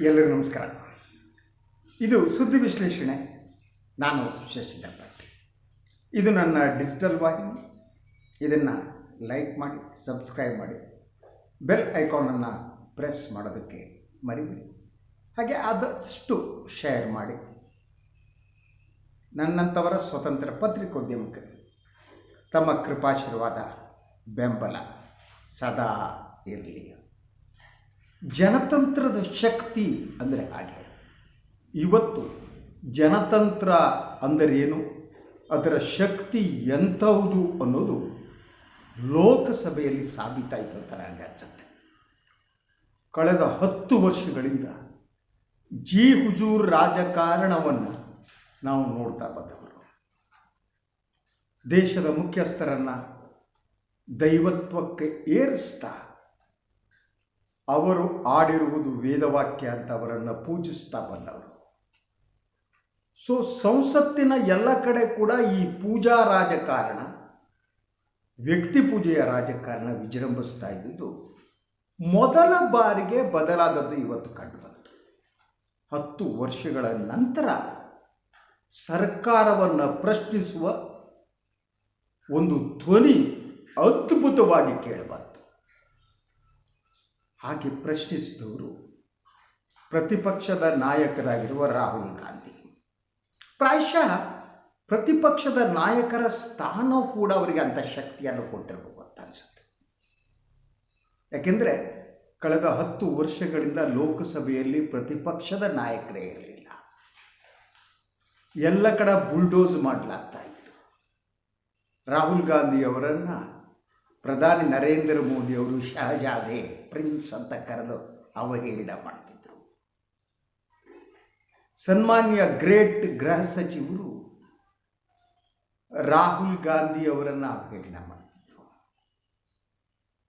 ಎಲ್ಲರಿಗೂ ನಮಸ್ಕಾರ. ಇದು ಸುದ್ದಿ ವಿಶ್ಲೇಷಣೆ. ನಾನು ಶಶಿಧರ್ ಇದು ನನ್ನ ಡಿಜಿಟಲ್ ವಾಹಿನಿ. ಇದನ್ನು ಲೈಕ್ ಮಾಡಿ, ಸಬ್ಸ್ಕ್ರೈಬ್ ಮಾಡಿ. ಬೆಲ್ ಐಕಾನನ್ನು ಪ್ರೆಸ್ ಮಾಡೋದಕ್ಕೆ ಮರಿಬೇಡಿ. ಹಾಗೆ ಆದಷ್ಟು ಶೇರ್ ಮಾಡಿ. ನನ್ನಂಥವರ ಸ್ವತಂತ್ರ ಪತ್ರಿಕೋದ್ಯಮಕ್ಕೆ ತಮ್ಮ ಕೃಪಾಶೀರ್ವಾದ ಬೆಂಬಲ ಸದಾ ಇರಲಿ. ಜನತಂತ್ರದ ಶಕ್ತಿ ಅಂದರೆ ಹಾಗೆ. ಇವತ್ತು ಜನತಂತ್ರ ಅಂದರೇನು ಅದರ ಶಕ್ತಿ ಎಂಥವುದು ಅನ್ನೋದು ಲೋಕಸಭೆಯಲ್ಲಿ ಸಾಬೀತಾಯಿತು ಅಂತ ನನಗೆ ಅನ್ಸುತ್ತೆ. ಕಳೆದ ಹತ್ತು ವರ್ಷಗಳಿಂದ ಜಿ ಹುಜೂರ್ ರಾಜಕಾರಣವನ್ನು ನಾವು ನೋಡ್ತಾ ಬಂದವರು. ದೇಶದ ಮುಖ್ಯಸ್ಥರನ್ನು ದೈವತ್ವಕ್ಕೆ ಏರಿಸ್ತಾ ಅವರು ಆಡಿರುವುದು ವೇದವಾಕ್ಯ ಅಂತ ಅವರನ್ನು ಪೂಜಿಸ್ತಾ ಬಂದವರು. ಸೊ ಸಂಸತ್ತಿನ ಎಲ್ಲ ಕಡೆ ಕೂಡ ಈ ಪೂಜಾ ರಾಜಕಾರಣ, ವ್ಯಕ್ತಿ ಪೂಜೆಯ ರಾಜಕಾರಣ ವಿಜೃಂಭಿಸ್ತಾ ಇದ್ದಿದ್ದು, ಮೊದಲ ಬಾರಿಗೆ ಬದಲಾದದ್ದು ಇವತ್ತು ಕಂಡುಬಂತು ಹತ್ತು ವರ್ಷಗಳ ನಂತರ ಸರ್ಕಾರವನ್ನು ಪ್ರಶ್ನಿಸುವ ಒಂದು ಧ್ವನಿ ಅದ್ಭುತವಾಗಿ ಕೇಳಬಂತು ಹಾಗೆ ಪ್ರಶ್ನಿಸಿದವರು ಪ್ರತಿಪಕ್ಷದ ನಾಯಕರಾಗಿರುವ ರಾಹುಲ್ ಗಾಂಧಿ. ಪ್ರಾಯಶಃ ಪ್ರತಿಪಕ್ಷದ ನಾಯಕರ ಸ್ಥಾನ ಕೂಡ ಅವರಿಗೆ ಅಂಥ ಶಕ್ತಿಯನ್ನು ಕೊಟ್ಟಿರಬೇಕು ಅಂತ ಅನಿಸುತ್ತೆ. ಯಾಕೆಂದರೆ ಕಳೆದ ಹತ್ತು ವರ್ಷಗಳಿಂದ ಲೋಕಸಭೆಯಲ್ಲಿ ಪ್ರತಿಪಕ್ಷದ ನಾಯಕರೇ ಇರಲಿಲ್ಲ. ಎಲ್ಲ ಕಡೆ ಬುಲ್ಡೋಸ್ ಮಾಡಲಾಗ್ತಾ ಇತ್ತು. ರಾಹುಲ್ ಗಾಂಧಿ ಅವರನ್ನು ಪ್ರಧಾನಿ ನರೇಂದ್ರ ಮೋದಿ ಅವರು ಶಹಜಾದೆ, ಪ್ರಿನ್ಸ್ ಅಂತ ಕರೆದು ಅವಹೇಳನ ಮಾಡ್ತಿದ್ರು. ಸನ್ಮಾನ್ಯ ಗ್ರೇಟ್ ಗೃಹ ಸಚಿವರು ರಾಹುಲ್ ಗಾಂಧಿ ಅವರನ್ನು ಅವಹೇಳನ ಮಾಡ್ತಿದ್ರು.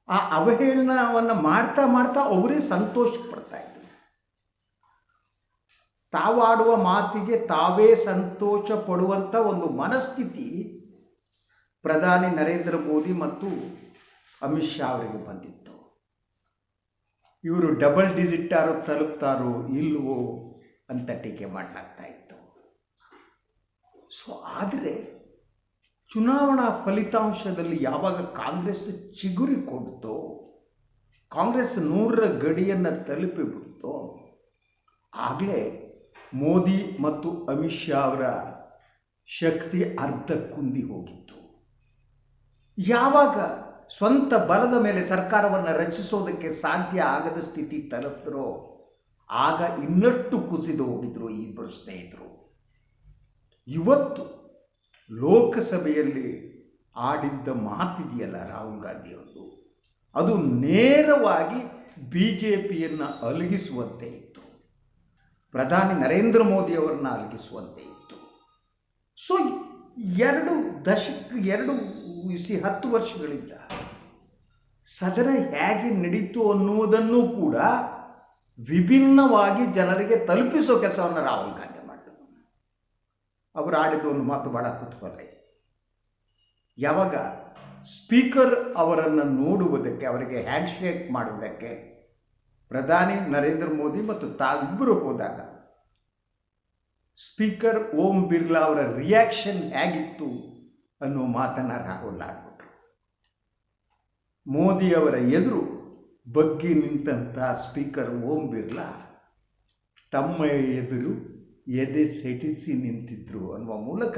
ಆ ಅವಹೇಳನವನ್ನು ಮಾಡ್ತಾ ಮಾಡ್ತಾ ಅವರೇ ಸಂತೋಷ ಪಡ್ತಾ ಇದ್ರು. ತಾವಾಡುವ ಮಾತಿಗೆ ತಾವೇ ಸಂತೋಷ ಪಡುವಂಥ ಒಂದು ಮನಸ್ಥಿತಿ ಪ್ರಧಾನಿ ನರೇಂದ್ರ ಮೋದಿ ಮತ್ತು ಅಮಿತ್ ಶಾ ಅವರಿಗೆ ಬಂದಿತ್ತು. ಇವರು ಡಬಲ್ ಡಿಜಿಟ್ಟಾರು ತಲುಪ್ತಾರೋ ಇಲ್ವೋ ಅಂತ ಟೀಕೆ ಮಾಡಲಾಗ್ತಾ ಇತ್ತು. ಸೊ ಆದರೆ ಚುನಾವಣಾ ಫಲಿತಾಂಶದಲ್ಲಿ ಯಾವಾಗ ಕಾಂಗ್ರೆಸ್ ಚಿಗುರಿ ಕೊಡ್ತೋ, ಕಾಂಗ್ರೆಸ್ ನೂರರ ಗಡಿಯನ್ನು ತಲುಪಿಬಿಡ್ತೋ ಆಗಲೇ ಮೋದಿ ಮತ್ತು ಅಮಿತ್ ಶಾ ಅವರ ಶಕ್ತಿ ಅರ್ಧ ಕುಂದಿ ಹೋಗಿತ್ತು. ಯಾವಾಗ ಸ್ವಂತ ಬಲದ ಮೇಲೆ ಸರ್ಕಾರವನ್ನು ರಚಿಸೋದಕ್ಕೆ ಸಾಧ್ಯ ಆಗದ ಸ್ಥಿತಿ ತಲುಪಿದ್ರೋ ಆಗ ಇನ್ನಷ್ಟು ಕುಸಿದು ಹೋಗಿದ್ರು ಈ ಇಬ್ಬರು ಸ್ನೇಹಿತರು. ಇವತ್ತು ಲೋಕಸಭೆಯಲ್ಲಿ ಆಡಿದ್ದ ಮಾತಿದೆಯಲ್ಲ ರಾಹುಲ್ ಗಾಂಧಿಯವರು ಅದು ನೇರವಾಗಿ ಬಿ ಜೆ ಪಿಯನ್ನು ಅಲಗಿಸುವಂತೆ ಇತ್ತು. ಪ್ರಧಾನಿ ನರೇಂದ್ರ ಮೋದಿಯವರನ್ನ ಅಲಗಿಸುವಂತೆ ಇತ್ತು. ಸೊ ಎರಡು ದಶಕ, ಎರಡು ಇಸಿ ಹತ್ತು ವರ್ಷಗಳಿಂದ ಸದನ ಹೇಗೆ ನಡೀತು ಅನ್ನುವುದನ್ನು ಕೂಡ ವಿಭಿನ್ನವಾಗಿ ಜನರಿಗೆ ತಲುಪಿಸೋ ಕೆಲಸವನ್ನು ರಾಹುಲ್ ಗಾಂಧಿ ಮಾಡಿದರು. ಅವರು ಆಡಿದ ಒಂದು ಮಾತು ಬಹಳ ಕುತೂಹಲ ಯಾವಾಗ ಸ್ಪೀಕರ್ ಅವರನ್ನು ನೋಡುವುದಕ್ಕೆ, ಅವರಿಗೆ ಹ್ಯಾಂಡ್ ಶೇಕ್ ಮಾಡುವುದಕ್ಕೆ ಪ್ರಧಾನಿ ನರೇಂದ್ರ ಮೋದಿ ಮತ್ತು ತಾವಿಬ್ಬರು ಹೋದಾಗ ಸ್ಪೀಕರ್ ಓಂ ಬಿರ್ಲಾ ಅವರ ರಿಯಾಕ್ಷನ್ ಹೇಗಿತ್ತು? ಅನ್ನೋ ಮಾತನ್ನು ರಾಹುಲ್ ಆಡ್ಬಿಟ್ರು ಮೋದಿಯವರ ಎದುರು ಬಗ್ಗಿ ನಿಂತಂಥ ಸ್ಪೀಕರ್ ಓಂ ಬಿರ್ಲಾ ತಮ್ಮ ಎದುರು ಎದೆ ಸೆಟಿಸಿ ನಿಂತಿದ್ರು ಅನ್ನುವ ಮೂಲಕ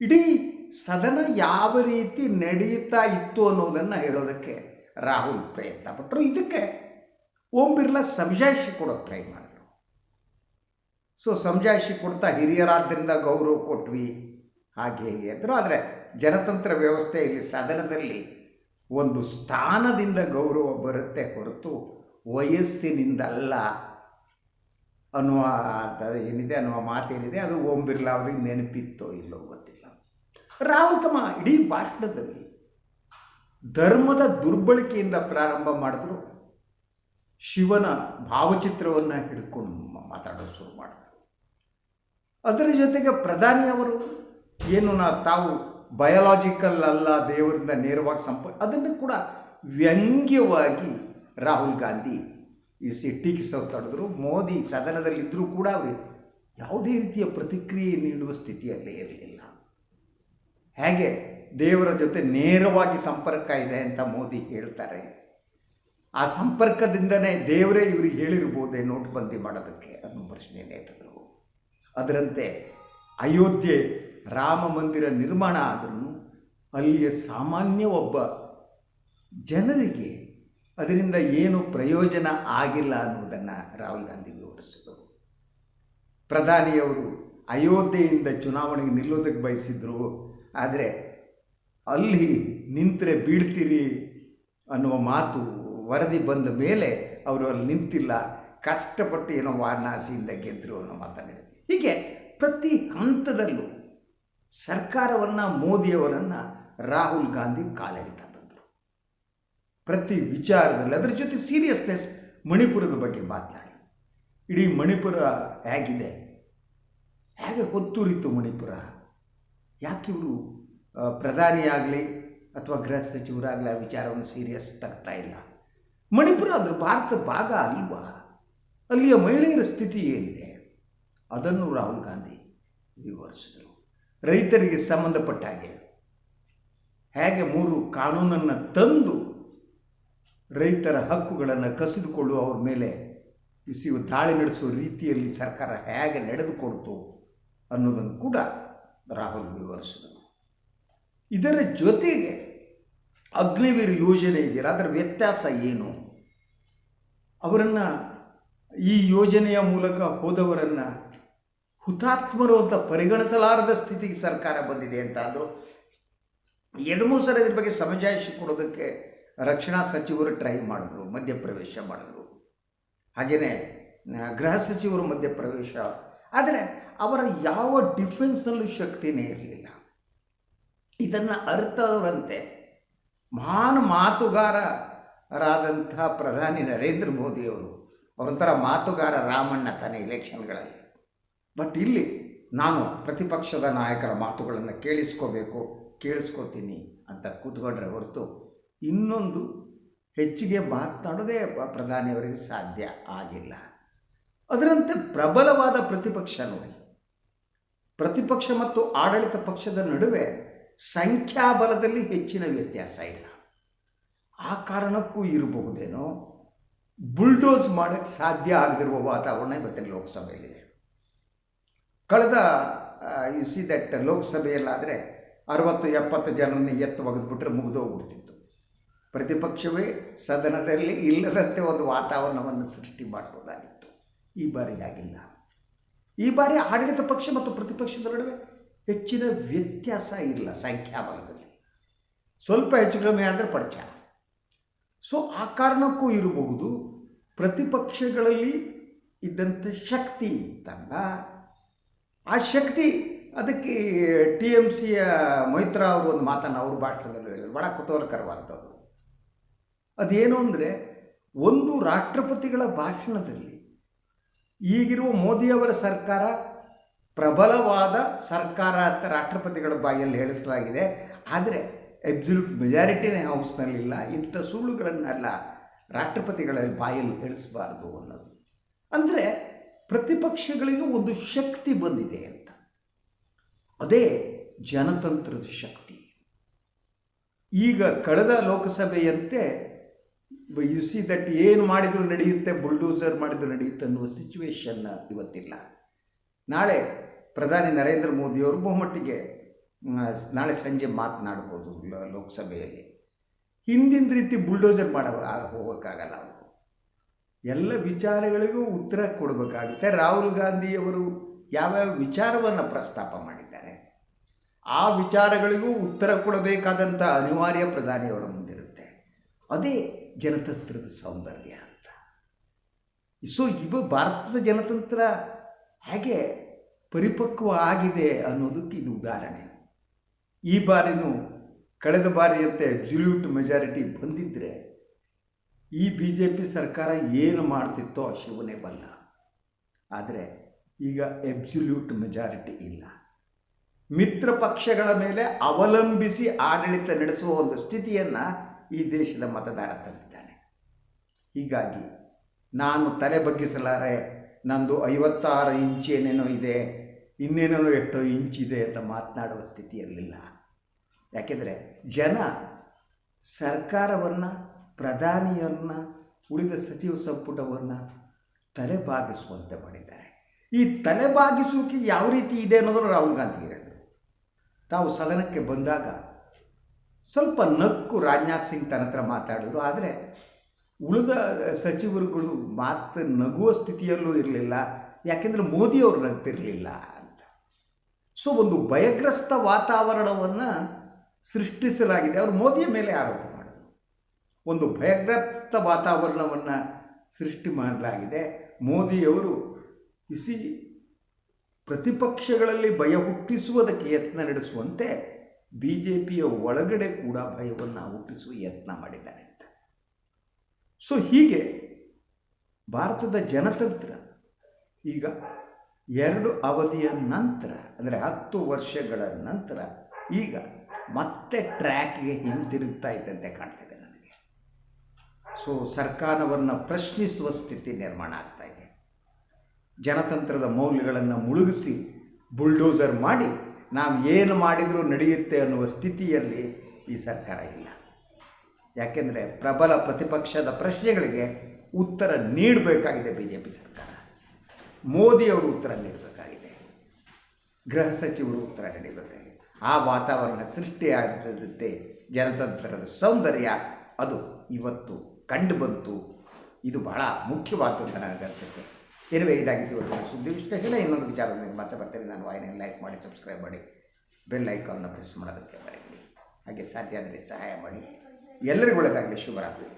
ಇಡೀ ಸದನ ಯಾವ ರೀತಿ ನಡೆಯುತ್ತಾ ಇತ್ತು ಅನ್ನೋದನ್ನು ಹೇಳೋದಕ್ಕೆ ರಾಹುಲ್ ಪ್ರಯತ್ನ ಪಟ್ಟರು ಇದಕ್ಕೆ ಓಂ ಬಿರ್ಲಾ ಸಮಜಾಯಿಷಿ ಕೊಡೋಕ್ಕೆ ಟ್ರೈ ಮಾಡಿದ್ರು. ಸೊ, ಸಮಜಾಯಿಷಿ ಕೊಡ್ತಾ ಹಿರಿಯರಾದ್ದರಿಂದ ಗೌರವ ಕೊಟ್ವಿ. ಹಾಗೆ ಹೇಗೆ ಅಂದರು. ಆದರೆ ಜನತಂತ್ರ ವ್ಯವಸ್ಥೆಯಲ್ಲಿ ಸದನದಲ್ಲಿ ಒಂದು ಸ್ಥಾನದಿಂದ ಗೌರವ ಬರುತ್ತೆ ಹೊರತು ವಯಸ್ಸಿನಿಂದಲ್ಲ ಅನ್ನುವ ಏನಿದೆ ಅನ್ನುವ ಮಾತೇನಿದೆ. ಅದು ಓಂ ಬಿರ್ಲಾ ಅವರಿಗೆ ನೆನಪಿತ್ತೋ ಇಲ್ಲೋ ಗೊತ್ತಿಲ್ಲ. ರಾಹುಲ್ ತಮ್ಮ ಇಡೀ ಭಾಷಣದಲ್ಲಿ ಧರ್ಮದ ದುರ್ಬಳಕೆಯಿಂದ ಪ್ರಾರಂಭ ಮಾಡಿದ್ರು. ಶಿವನ ಭಾವಚಿತ್ರವನ್ನು ಹಿಡ್ಕೊಂಡು ಮಾತಾಡೋ ಶುರು ಮಾಡಿದ್ರು. ಅದರ ಜೊತೆಗೆ ಪ್ರಧಾನಿ ಅವರು ಏನು ನಾ ತಾವು ಬಯಾಲಾಜಿಕಲ್ ಅಲ್ಲ ದೇವರಿಂದ ನೇರವಾಗಿ ಸಂಪ ಅದನ್ನು ಕೂಡ ವ್ಯಂಗ್ಯವಾಗಿ ರಾಹುಲ್ ಗಾಂಧಿ ಈ ಸಿ ತಡೆದ್ರು. ಮೋದಿ ಸದನದಲ್ಲಿದ್ದರೂ ಕೂಡ ಅವರು ಯಾವುದೇ ರೀತಿಯ ಪ್ರತಿಕ್ರಿಯೆ ನೀಡುವ ಸ್ಥಿತಿಯಲ್ಲೇ ಇರಲಿಲ್ಲ. ಹೇಗೆ ದೇವರ ಜೊತೆ ನೇರವಾಗಿ ಸಂಪರ್ಕ ಇದೆ ಅಂತ ಮೋದಿ ಹೇಳ್ತಾರೆ. ಆ ಸಂಪರ್ಕದಿಂದನೇ ದೇವರೇ ಇವರಿಗೆ ಹೇಳಿರ್ಬೋದೇ ನೋಟ್ಬಂದಿ ಮಾಡೋದಕ್ಕೆ ಅನ್ನೋ ಪ್ರಶ್ನೆ ಎತ್ತಿದ್ರು ಅದರಂತೆ ಅಯೋಧ್ಯೆ ರಾಮ ಮಂದಿರ ನಿರ್ಮಾಣ ಆದರೂ ಅಲ್ಲಿಯ ಸಾಮಾನ್ಯ ಒಬ್ಬ ಜನರಿಗೆ ಅದರಿಂದ ಏನು ಪ್ರಯೋಜನ ಆಗಿಲ್ಲ ಅನ್ನುವುದನ್ನು ರಾಹುಲ್ ಗಾಂಧಿ ವಿವರಿಸಿದರು. ಪ್ರಧಾನಿಯವರು ಅಯೋಧ್ಯೆಯಿಂದ ಚುನಾವಣೆಗೆ ನಿಲ್ಲೋದಕ್ಕೆ ಬಯಸಿದ್ರು, ಆದರೆ ಅಲ್ಲಿ ನಿಂತರೆ ಬೀಳ್ತೀರಿ ಅನ್ನುವ ಮಾತು ವರದಿ ಬಂದ ಮೇಲೆ ಅವರು ಅಲ್ಲಿ ನಿಂತಿಲ್ಲ, ಕಷ್ಟಪಟ್ಟು ಏನೋ ವಾರಣಾಸಿಯಿಂದ ಗೆದ್ದರು ಅನ್ನೋ ಮಾತನಾಡಿದೆ ಹೀಗೆ ಪ್ರತಿ ಹಂತದಲ್ಲೂ ಸರ್ಕಾರವನ್ನು ಮೋದಿಯವರನ್ನು ರಾಹುಲ್ ಗಾಂಧಿ ಕಾಲೆಳಿತಾ ಬಂದರು ಪ್ರತಿ ವಿಚಾರದಲ್ಲಿ ಅದರ ಜೊತೆ ಸೀರಿಯಸ್ನೆಸ್ ಮಣಿಪುರದ ಬಗ್ಗೆ ಮಾತನಾಡಿ. ಇಡೀ ಮಣಿಪುರ ಹೇಗಿದೆ? ಹೇಗೆ ಹೊತ್ತೂರಿತ್ತು ಮಣಿಪುರ? ಯಾಕೆ ಇವರು ಪ್ರಧಾನಿಯಾಗಲಿ ಅಥವಾ ಗೃಹ ಸಚಿವರಾಗಲಿ ಆ ವಿಚಾರವನ್ನು ಸೀರಿಯಸ್ ತಗ್ತಾ ಇಲ್ಲ? ಮಣಿಪುರ ಅದು ಭಾರತ ಭಾಗ ಅಲ್ವಾ? ಅಲ್ಲಿಯ ಮಹಿಳೆಯರ ಸ್ಥಿತಿ ಏನಿದೆ? ಅದನ್ನು ರಾಹುಲ್ ಗಾಂಧಿ ವಿವರಿಸಿದರು. ರೈತರಿಗೆ ಸಂಬಂಧಪಟ್ಟ ಹಾಗೆ. ಹೇಗೆ ಮೂರು ಕಾನೂನನ್ನು ತಂದು ರೈತರ ಹಕ್ಕುಗಳನ್ನು ಕಸಿದುಕೊಳ್ಳುವ ಅವ್ರ ಮೇಲೆ ಬಿಸಿ ದಾಳಿ ನಡೆಸುವ ರೀತಿಯಲ್ಲಿ ಸರ್ಕಾರ ಹೇಗೆ ನಡೆದುಕೊಡ್ತು ಅನ್ನೋದನ್ನು ಕೂಡ ರಾಹುಲ್ ವಿವರಿಸಿದರು. ಇದರ ಜೊತೆಗೆ ಅಗ್ನಿವೀರ್ ಯೋಜನೆ ಇದೆಯಲ್ಲ, ಅದರ ವ್ಯತ್ಯಾಸ ಏನು? ಅವರನ್ನು ಈ ಯೋಜನೆಯ ಮೂಲಕ ಹೋದವರನ್ನು ಹುತಾತ್ಮರು ಅಂತ ಪರಿಗಣಿಸಲಾರದ ಸ್ಥಿತಿಗೆ ಸರ್ಕಾರ ಬಂದಿದೆ ಅಂತ ಅಂದರು. ಎರಡು ಮೂರು ಸಲ ಇದ್ರ ಬಗ್ಗೆ ಸಮಜಾಯಿಷಿ ಕೊಡೋದಕ್ಕೆ ರಕ್ಷಣಾ ಸಚಿವರು ಟ್ರೈ ಮಾಡಿದ್ರು, ಮಧ್ಯಪ್ರವೇಶ ಮಾಡಿದ್ರು. ಹಾಗೆಯೇ ಗೃಹ ಸಚಿವರು ಮಧ್ಯಪ್ರವೇಶ. ಆದರೆ ಅವರ ಯಾವ ಡಿಫೆನ್ಸ್ನಲ್ಲೂ ಶಕ್ತಿನೇ ಇರಲಿಲ್ಲ. ಇದನ್ನು ಅರ್ಥವರಂತೆ ಮಹಾನ್ ಮಾತುಗಾರರಾದಂಥ ಪ್ರಧಾನಿ ನರೇಂದ್ರ ಮೋದಿಯವರು, ಅವರೊಂಥರ ಮಾತುಗಾರ ರಾಮಣ್ಣ ತಾನೇ ಇಲೆಕ್ಷನ್ಗಳಲ್ಲಿ ಬಟ್ ಇಲ್ಲಿ ನಾನು ಪ್ರತಿಪಕ್ಷದ ನಾಯಕರ ಮಾತುಗಳನ್ನು ಕೇಳಿಸ್ಕೋಬೇಕು, ಕೇಳಿಸ್ಕೋತೀನಿ ಅಂತ ಕೂತ್ಕೊಂಡ್ರೆ ಹೊರತು ಇನ್ನೊಂದು ಹೆಚ್ಚಿಗೆ ಮಾತನಾಡೋದೇ ಪ್ರಧಾನಿಯವರಿಗೆ ಸಾಧ್ಯ ಆಗಿಲ್ಲ. ಅದರಂತೆ ಪ್ರಬಲವಾದ ಪ್ರತಿಪಕ್ಷ ನೋಡಿ. ಪ್ರತಿಪಕ್ಷ ಮತ್ತು ಆಡಳಿತ ಪಕ್ಷದ ನಡುವೆ ಸಂಖ್ಯಾಬಲದಲ್ಲಿ ಹೆಚ್ಚಿನ ವ್ಯತ್ಯಾಸ ಇಲ್ಲ. ಆ ಕಾರಣಕ್ಕೂ ಇರಬಹುದೇನೋ? ಬುಲ್ಡೋಸ್ ಮಾಡೋಕ್ಕೆ ಸಾಧ್ಯ ಆಗದಿರುವ ವಾತಾವರಣ ಇವತ್ತಿನ ಲೋಕಸಭೆಯಲ್ಲಿದೆ. ಕಳೆದ ಯು ಸಿ ದಟ್ ಲೋಕಸಭೆಯಲ್ಲಾದರೆ ಅರವತ್ತು ಎಪ್ಪತ್ತು ಜನರನ್ನು ಎತ್ತು ಒಗೆದ್ಬಿಟ್ರೆ ಮುಗಿದೋಗ್ಬಿಡ್ತಿತ್ತು ಪ್ರತಿಪಕ್ಷವೇ ಸದನದಲ್ಲಿ ಇಲ್ಲದಂತೆ ಒಂದು ವಾತಾವರಣವನ್ನು ಸೃಷ್ಟಿ ಮಾಡ್ಬೋದಾಗಿತ್ತು ಈ ಬಾರಿ ಆಗಿಲ್ಲ. ಈ ಬಾರಿ ಆಡಳಿತ ಪಕ್ಷ ಮತ್ತು ಪ್ರತಿಪಕ್ಷದ ನಡುವೆ ಹೆಚ್ಚಿನ ವ್ಯತ್ಯಾಸ ಇಲ್ಲ ಸಂಖ್ಯಾಬಲದಲ್ಲಿ. ಸ್ವಲ್ಪ ಹೆಚ್ಚು ಕಡಿಮೆ ಆದರೆ ಪಡ್ಚ ಸೊ ಆ ಕಾರಣಕ್ಕೂ ಇರಬಹುದು ಪ್ರತಿಪಕ್ಷಗಳಲ್ಲಿ ಇದ್ದಂಥ ಶಕ್ತಿ ಇತ್ತಲ್ಲ. ಆ ಶಕ್ತಿ ಅದಕ್ಕೆ ಟಿ ಎಂ ಸಿಯ ಮೈತ್ರ ಅವರು ಒಂದು ಮಾತನ್ನು ಅವ್ರ ಭಾಷಣದಲ್ಲಿ ಹೇಳಿದ್ರು. ಬಹಳ ಕುತೂಹಲಕರವಾದದ್ದು. ಅದೇನು ಅಂದರೆ ಒಂದು ರಾಷ್ಟ್ರಪತಿಗಳ ಭಾಷಣದಲ್ಲಿ ಈಗಿರುವ ಮೋದಿಯವರ ಸರ್ಕಾರ ಪ್ರಬಲವಾದ ಸರ್ಕಾರ ಅಂತ ರಾಷ್ಟ್ರಪತಿಗಳ ಬಾಯಲ್ಲಿ ಹೇಳಿಸಲಾಗಿದೆ. ಆದರೆ ಎಬ್ಸಲ್ಯೂಟ್ ಮೆಜಾರಿಟಿನೇ ಹೌಸ್ನಲ್ಲಿಲ್ಲ ಇಂಥ ಸುಳ್ಳುಗಳನ್ನೆಲ್ಲ ರಾಷ್ಟ್ರಪತಿಗಳ ಬಾಯಲ್ಲಿ ಹೇಳಿಸಬಾರ್ದು ಅನ್ನೋದು. ಅಂದರೆ ಪ್ರತಿಪಕ್ಷಗಳಿಗೆ ಒಂದು ಶಕ್ತಿ ಬಂದಿದೆ ಅಂತ. ಅದೇ ಜನತಂತ್ರದ ಶಕ್ತಿ. ಈಗ ಕಳೆದ ಲೋಕಸಭೆಯಂತೆ ಯು ಸಿ ದಟ್ ಏನು ಮಾಡಿದರೂ ನಡೆಯುತ್ತೆ ಬುಲ್ಡೋಸರ್ ಮಾಡಿದರೂ ನಡೆಯುತ್ತೆ ಅನ್ನುವ ಸಿಚುವೇಶನ್ ಇವತ್ತಿಲ್ಲ. ನಾಳೆ ಪ್ರಧಾನಿ ನರೇಂದ್ರ ಮೋದಿಯವರು ಬಹುಮಟ್ಟಿಗೆ ನಾಳೆ ಸಂಜೆ ಮಾತನಾಡ್ಬೋದು ಲೋಕಸಭೆಯಲ್ಲಿ. ಹಿಂದಿನ ರೀತಿ ಬುಲ್ಡೋಸರ್ ಮಾಡ ಹೋಗೋಕ್ಕಾಗಲ್ಲ ಅವರು. ಎಲ್ಲ ವಿಚಾರಗಳಿಗೂ ಉತ್ತರ ಕೊಡಬೇಕಾಗುತ್ತೆ. ರಾಹುಲ್ ಗಾಂಧಿಯವರು ಯಾವ್ಯಾವ ವಿಚಾರವನ್ನು ಪ್ರಸ್ತಾಪ ಮಾಡಿದ್ದಾರೆ, ಆ ವಿಚಾರಗಳಿಗೂ ಉತ್ತರ ಕೊಡಬೇಕಾದಂಥ ಅನಿವಾರ್ಯ ಪ್ರಧಾನಿಯವರ ಮುಂದಿರುತ್ತೆ. ಅದೇ ಜನತಂತ್ರದ ಸೌಂದರ್ಯ ಅಂತ. ಸೊ ಇವು ಭಾರತದ ಜನತಂತ್ರ ಹೇಗೆ ಪರಿಪಕ್ವ ಆಗಿದೆ ಅನ್ನೋದಕ್ಕೆ ಇದು ಉದಾಹರಣೆ. ಈ ಬಾರಿನೂ, ಕಳೆದ ಬಾರಿಯಂತೆ ಅಬ್ಸಲ್ಯೂಟ್ ಮೆಜಾರಿಟಿ ಬಂದಿದ್ದರೆ ಈ ಬಿ ಜೆ ಪಿ ಸರ್ಕಾರ ಏನು ಮಾಡ್ತಿತ್ತೋ ಶಿವನೇ ಬಲ್ಲ. ಆದರೆ ಈಗ ಎಬ್ಸಲ್ಯೂಟ್ ಮೆಜಾರಿಟಿ ಇಲ್ಲ. ಮಿತ್ರ ಪಕ್ಷಗಳ ಮೇಲೆ ಅವಲಂಬಿಸಿ ಆಡಳಿತ ನಡೆಸುವ ಒಂದು ಸ್ಥಿತಿಯನ್ನು ಈ ದೇಶದ ಮತದಾರ ತಂದಿದ್ದಾನೆ. ಹೀಗಾಗಿ ನಾನು ತಲೆ ಬಗ್ಗಿಸಲಾರೆ, ನಂದು ಐವತ್ತಾರು ಏನೇನೋ ಇದೆ, ಇನ್ನೇನೇನೋ ಎಷ್ಟೋ ಇಂಚಿದೆ ಅಂತ ಮಾತನಾಡುವ ಸ್ಥಿತಿಯಲ್ಲಿಲ್ಲ. ಯಾಕೆಂದರೆ ಜನ ಸರ್ಕಾರವನ್ನು ಪ್ರಧಾನಿಯರನ್ನ ಉಳಿದ ಸಚಿವ ಸಂಪುಟವನ್ನು ತಲೆಬಾಗಿಸುವಂತೆ ಮಾಡಿದ್ದಾರೆ. ಈ ತಲೆಬಾಗಿಸುವಿಕೆ ಯಾವ ರೀತಿ ಇದೆ ಅನ್ನೋದನ್ನು ರಾಹುಲ್ ಗಾಂಧಿ ಹೇಳಿದರು. ತಾವು ಸದನಕ್ಕೆ ಬಂದಾಗ ಸ್ವಲ್ಪ ನಕ್ಕು ರಾಜನಾಥ್ ಸಿಂಗ್ ತನ್ನ ಹತ್ರ ಮಾತಾಡಿದ್ರು. ಆದರೆ ಉಳಿದ ಸಚಿವರುಗಳು ಮಾತು ನಗುವ ಸ್ಥಿತಿಯಲ್ಲೂ ಇರಲಿಲ್ಲ. ಯಾಕೆಂದರೆ ಮೋದಿಯವರು ನಗ್ತಿರಲಿಲ್ಲ ಅಂತ. ಸೊ ಒಂದು ಭಯಗ್ರಸ್ತ ವಾತಾವರಣವನ್ನು ಸೃಷ್ಟಿಸಲಾಗಿದೆ. ಅವರು ಮೋದಿಯ ಮೇಲೆ ಆರೋಪ ಒಂದು ಭಯಗ್ರಸ್ತ ವಾತಾವರಣವನ್ನು ಸೃಷ್ಟಿ ಮಾಡಲಾಗಿದೆ. ಮೋದಿಯವರು ಬಿಸಿ ಪ್ರತಿಪಕ್ಷಗಳಲ್ಲಿ ಭಯ ಹುಟ್ಟಿಸುವುದಕ್ಕೆ ಯತ್ನ ನಡೆಸುವಂತೆ ಬಿ ಜೆ ಪಿಯ ಒಳಗಡೆ ಕೂಡ ಭಯವನ್ನು ಹುಟ್ಟಿಸುವ ಯತ್ನ ಮಾಡಿದ್ದಾರೆ ಅಂತ. ಸೊ ಹೀಗೆ ಭಾರತದ ಜನತಂತ್ರ ಈಗ ಎರಡು ಅವಧಿಯ ನಂತರ, ಅಂದರೆ ಹತ್ತು ವರ್ಷಗಳ ನಂತರ ಈಗ ಮತ್ತೆ ಟ್ರ್ಯಾಕ್ಗೆ ಹಿಂತಿರುಗ್ತಾ ಇದ್ದಂತೆ ಕಾಣ್ತಿದೆ. ಸೊ ಸರ್ಕಾರವನ್ನು ಪ್ರಶ್ನಿಸುವ ಸ್ಥಿತಿ ನಿರ್ಮಾಣ ಆಗ್ತಾ ಇದೆ. ಜನತಂತ್ರದ ಮೌಲ್ಯಗಳನ್ನು ಮುಳುಗಿಸಿ ಬುಲ್ಡೋಸರ್ ಮಾಡಿ ನಾವು ಏನು ಮಾಡಿದರೂ ನಡೆಯುತ್ತೆ ಅನ್ನುವ ಸ್ಥಿತಿಯಲ್ಲಿ ಈ ಸರ್ಕಾರ ಇಲ್ಲ. ಯಾಕೆಂದರೆ ಪ್ರಬಲ ಪ್ರತಿಪಕ್ಷದ ಪ್ರಶ್ನೆಗಳಿಗೆ ಉತ್ತರ ನೀಡಬೇಕಾಗಿದೆ ಬಿ ಜೆ ಪಿ ಸರ್ಕಾರ ಮೋದಿಯವರು ಉತ್ತರ ನೀಡಬೇಕಾಗಿದೆ. ಗೃಹ ಸಚಿವರು ಉತ್ತರ ನೀಡಬೇಕಾಗಿದೆ. ಆ ವಾತಾವರಣ ಸೃಷ್ಟಿಯಾಗದಂತೆ ಜನತಂತ್ರದ ಸೌಂದರ್ಯ. ಅದು ಇವತ್ತು ಕಂಡು ಬಂತು. ಇದು ಬಹಳ ಮುಖ್ಯವಾದ್ದು ಅಂತ ನನಗನ್ಸುತ್ತೆ ಇರುವೆ ಇದಾಗಿತ್ತು ಇವತ್ತಿನ ಸುದ್ದಿ ವಿಶ್ಲೇಷಣೆ ಇನ್ನೊಂದು ವಿಚಾರದಲ್ಲಿ ಮತ್ತೆ ಬರ್ತೇನೆ. ನಾನು ವಾಹಿನಿಯನ್ನು ಲೈಕ್ ಮಾಡಿ ಸಬ್ಸ್ಕ್ರೈಬ್ ಮಾಡಿ ಬೆಲ್ ಐಕಾನ್ನ ಪ್ರೆಸ್ ಮಾಡೋದಕ್ಕೆ ಬರೀರಿ ಹಾಗೆ ಸಾಧ್ಯ ಆದರೆ ಸಹಾಯ ಮಾಡಿ. ಎಲ್ಲರಿಗೂ ಒಳ್ಳೆಯದಾಗಲಿ ಶುಭರಾತ್ರಿ.